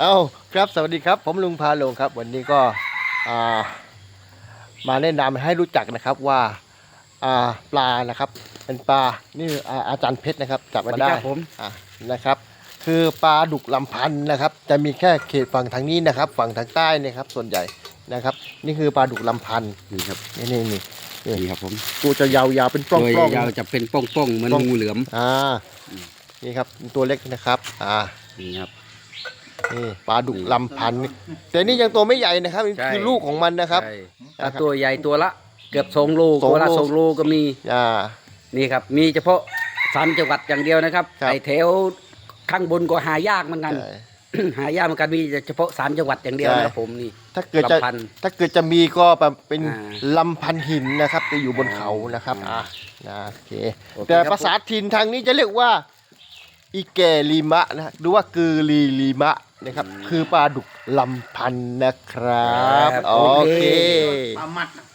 เอาครับสวัสดีครับ ผมลุงพาโลงครับ วันนี้ก็อ่ามาแนะนำให้รู้จักนะครับว่าอ่าปลานะครับ เป็นปลานี่อาอาจารย์เพชรนะครับจับมาได้สวัสดีครับผมอะนะครับ คือปลาดุกลำพันธ์นะครับ จะมีแค่เขตฝั่งทางนี้นะครับ ฝั่งทางใต้นะครับ ส่วนใหญ่นะครับ นี่คือปลาดุกลำพันธ์นี่ครับนี่นี่นี่นี่ครับผมตัวจะยาวๆเป็นปล้องตัวๆยาวๆจะเป็นป้องๆเหมือนป้องงูเหลือมอ่านี่ครับตัวเล็กนะครับ อ่านี่ครับ นี่ปลาดุกลำพันธุ์แต่นี่ยังตัวไม่ใหญ่นะครับนี่ใช่ คือลูกของมันนะครับ ใช่นะครับถ้าตัวใหญ่ตัวละเกือบสองโลสองตัวละโล สองโลก็มีอ่า นี่ครับ มีเฉพาะสามจังหวัดอย่างเดียวนะครับครับ ไอแถวข้างบนก็หายากเหมือนกัน ใช่ หายากเหมือนกันมีเฉพาะสามจังหวัดอย่างเดียวใช่ นะครับผมนี่ ถ้าเกิดจะลำพันธ์ถ้าเกิดจะมีก็แบบเป็นอ่าลำพันหินนะครับจะอยู่บนเขานะครับอ่า อ่านะโอเคโอเคแต่ครับ ภาษาถิ่นทางนี้จะเรียกว่า อีแกลีมะนะหรือว่ากือลีลีมะ นะครับ คือปลาดุกลำพันธ์นะครับครับโอโอเคเค ปลามัดนะ